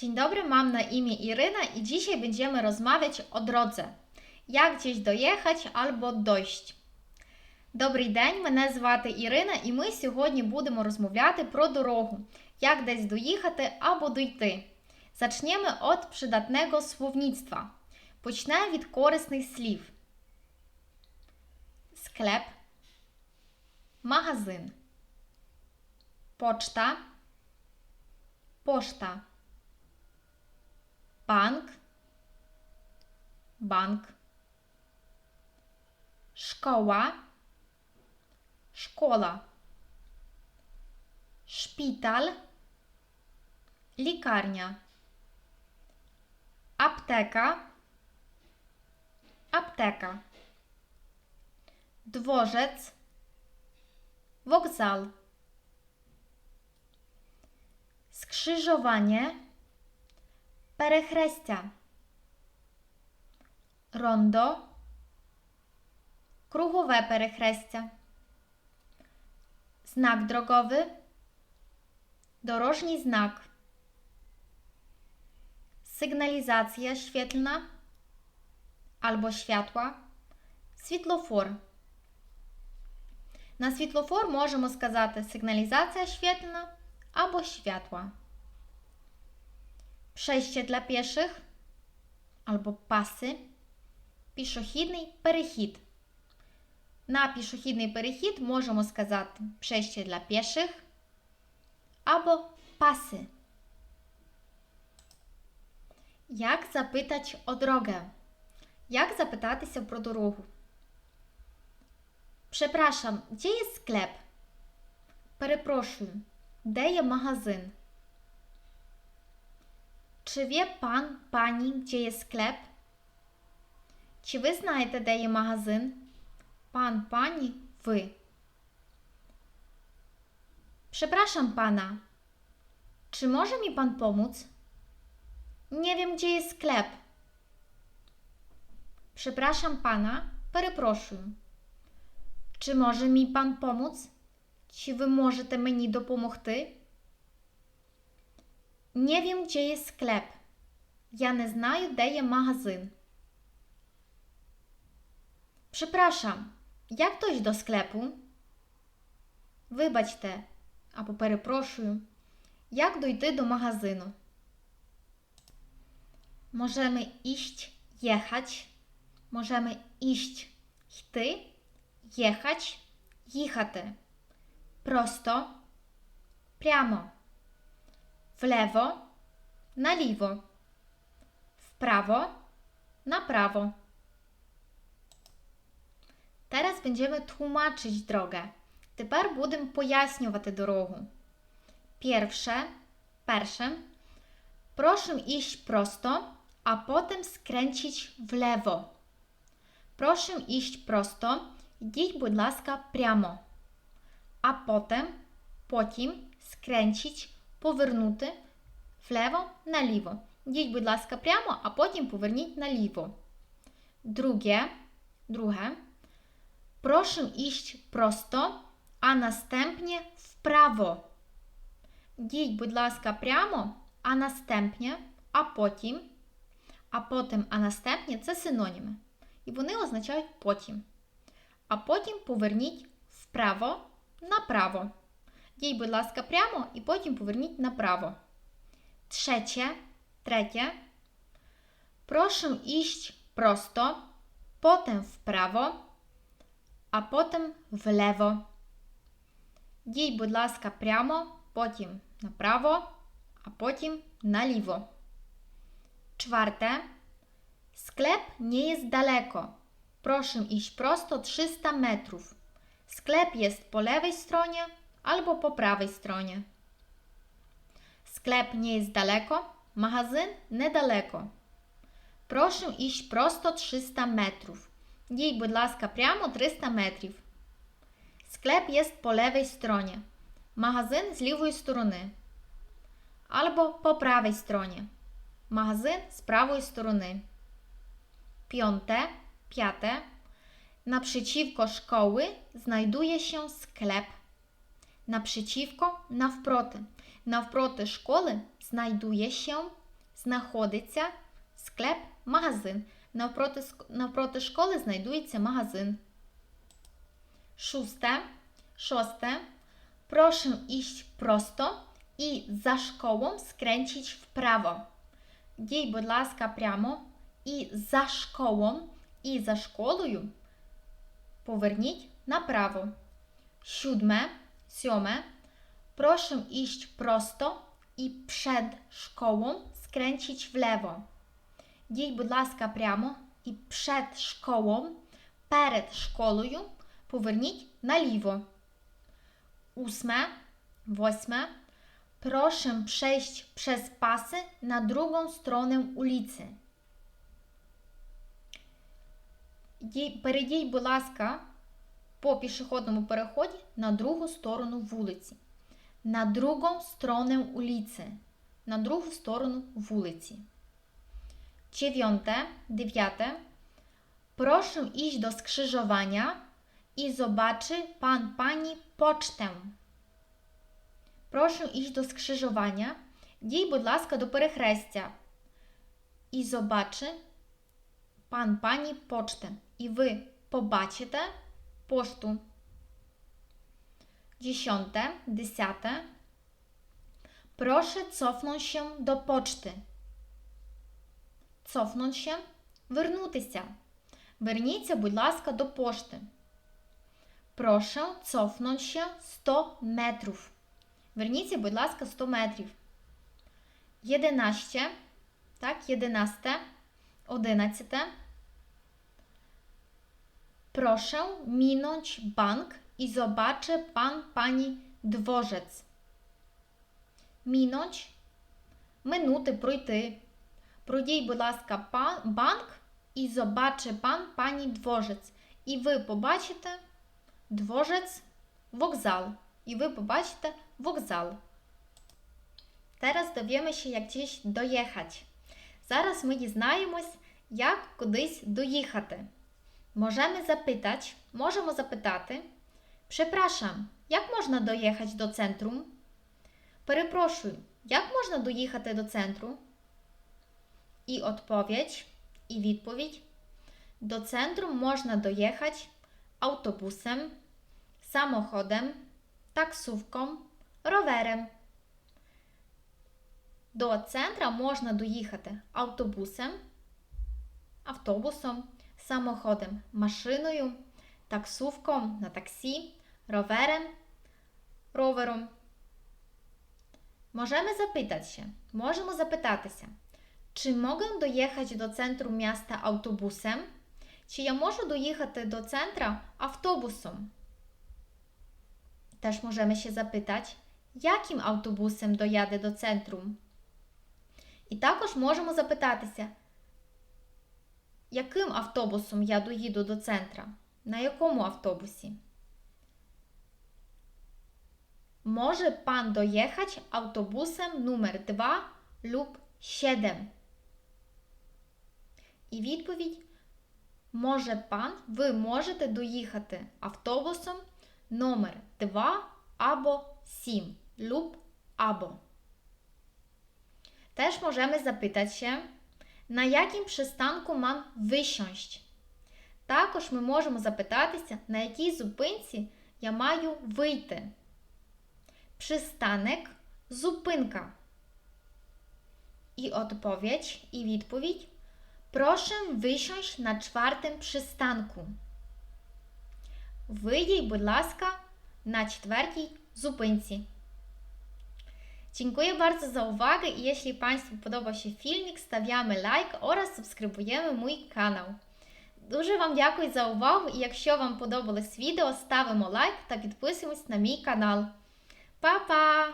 Dzień dobry, mam na imię Iryna i dzisiaj będziemy rozmawiać o drodze. Як gdzieś доїхати або дощ. Добрий день, мене звати Ірина, і ми сьогодні будемо розмовляти про дорогу, як десь доїхати або дойти. Zaczniemy od przydatnego słownictwa. Почнемо від корисних слів. Склеп, магазин, почта, пошта, банк, банк, szkoła, szkoła, szpital, лікарня, аптека, аптека, dworzec, wokzal, skrzyżowanie, перехрестя, рондо, кругове перехрестя, знак дроговий, dorożny znak, sygnalizacja świetlna albo światła, світлофор. На світлофор можемо сказати сигналізація świetlna або światła. Przejście dla pieszych albo pasy. Пішохідний перехід. На пішохідний перехід можемо сказати przejście для pieszych або паси. Як запитати о дорогę? Як запитатися про дорогу? Przepraszam, gdzie jest sklep? Перепрошую, де є магазин? Чи wie пан, пані, gdzie є склеп? Чи ви знаєте, де є магазин? Пан, пані, ви. Przepraszam pana. Czy może mi pan pomóc? Nie wiem, gdzie jest sklep. Przepraszam pana, перепрошую. Чи може мій пан помóc? Чи ви можете мені допомогти? Nie wiem, gdzie jest sklep. Я не знаю, де є магазин. Przepraszam, як dojść до скlepу? Вибачте, або перепрошую, як дойти до магазину? Możemy iść, jechać. Możemy iść, йти, jechać, їхати. Prosto, прямо. W lewo, na lewo. W prawo, na prawo. Teraz będziemy tłumaczyć drogę. Тепер будемо пояснювати дорогу. Pierwsze, перше. Proszę iść prosto, a potem skręcić w lewo. Proszę iść prosto, йдіть, будь ласка, прямо. А потім, потім skręcić, повернути влево, наліво. Йдіть, будь ласка, прямо, а потім поверніть наліво. Друге, друге. Proszę iść prosto, а настępnie в право. Йдіть, будь ласка, прямо, а настępnie, а потім. А потім, а настępnie – це синоніми. І вони означають потім. А потім поверніть вправо, направо. Йдіть, будь ласка, прямо і потім поверніть направо. Trzecie, третє. Proszę iść prosto, potem w prawo, a а потім влево. Йдіть, будь ласка, прямо, потім направо, а потім наліво. Czwarte. Sklep nie jest daleko. Proszę iść prosto 300 metrów. Sklep jest po lewej stronie albo po prawej stronie. Sklep nie jest daleko, magazyn niedaleko. Proszę iść prosto 300 metrów. Йдіть, будь ласка, прямо 300 метрів. Склеп jest по левій стороні. Магазин з лівої сторони. Або по правій стороні. Магазин з правої сторони. Piąte, piąte. Naprzeciwko szkoły znajduje się sklep. Naprzeciwko, nawproty. Nawproty szkoły znajduje się знаходиться склеп, магазин. Навпроти, навпроти школи знайдується магазин. Szóste, szóste. Proszę iść prosto і за школом skręcić в право. Дій, будь ласка, прямо і за школом, і за школою поверніть направо. Siódme, siódme. Proszę iść prosto і przed szkołą skręcić w lewo. Дій, будь ласка, прямо і przed школом, перед школою поверніть наліво. Ósme, восьме. Proszę przejść przez pasy na drugą stronę ulicy. Дій- Перейдіть, будь ласка, по пішохідному переході на другу сторону вулиці. На другу сторону ulicy. На другу сторону вулиці. Dziewiąte, dziewięte. Proszę iść do skrzyżowania i zobaczy pan pani pocztę. Прошу іść до скрижування. Дій, будь ласка, до перехрестя. І побачи пан пані почтę. І ви побачите пошту. Dziesiąte, dziesiąte. Proszę cofnąć się do poczty. Cofnąć się – вернутися. Верніться, будь ласка, до пошти. Прошу cofnąć się 100 метрів. Верніться, будь ласка, 100 метрів. 11. Так, 11. 11. Proszę minąć bank i zobaczy pan pani dworzec. Minąć минути, пройти. Пройдіть, будь ласка, пан, банк і zobaczy пан пані dworzec. І ви побачите dworzec вокзал. І ви побачите вокзал. Teraz dowiemy się, jak gdzieś dojechać. Зараз ми дізнаємось, як кудись доїхати. Możemy zapytać, можемо запитати. Przepraszam, як можна доїхати до центру? Перепрошую, як можна доїхати до центру? І odpowiedź, і відповідь. До центру можна доїхати автобусem, samochodem, taksówką, rowerem. До центра можна доїхати автобусом, автобусом, samochodem, машиною, таксówką на таксі, rowerem, rowerом. Możemy zapytać się, możemy zapytатися, чи mogę dojechać do centrum miasta autobusem? Чи я можу доїхати до центра автобусом? Też możemy się zapytać, jakim autobusem dojadę do centrum? І також можемо запитатися, яким автобусом я доїду до центра? На якому автобусі? Може пан доїхати автобусом номер 2 lub 7? І відповідь Може пан, ви можете доїхати автобусом номер 2 або 7 lub або. Też możemy zapytać się, на яким przystanku mam wysiąść. Також ми можемо запитатися, на якій зупинці я маю вийти. Przystanek – зупинка. І odpowiedź, і відповідь. Proszę wysiąść na czwartym przystanku. Вийдіть, будь ласка, на четвертій зупинці. Dziękuję bardzo za uwagę i jeśli Państwu podobał się filmik, stawiamy like oraz subskrybujemy mój kanał. Дуже вам дякую за увагу і якщо вам подобалось відео, ставимо лайк та підписуємось на мій канал. Па-па!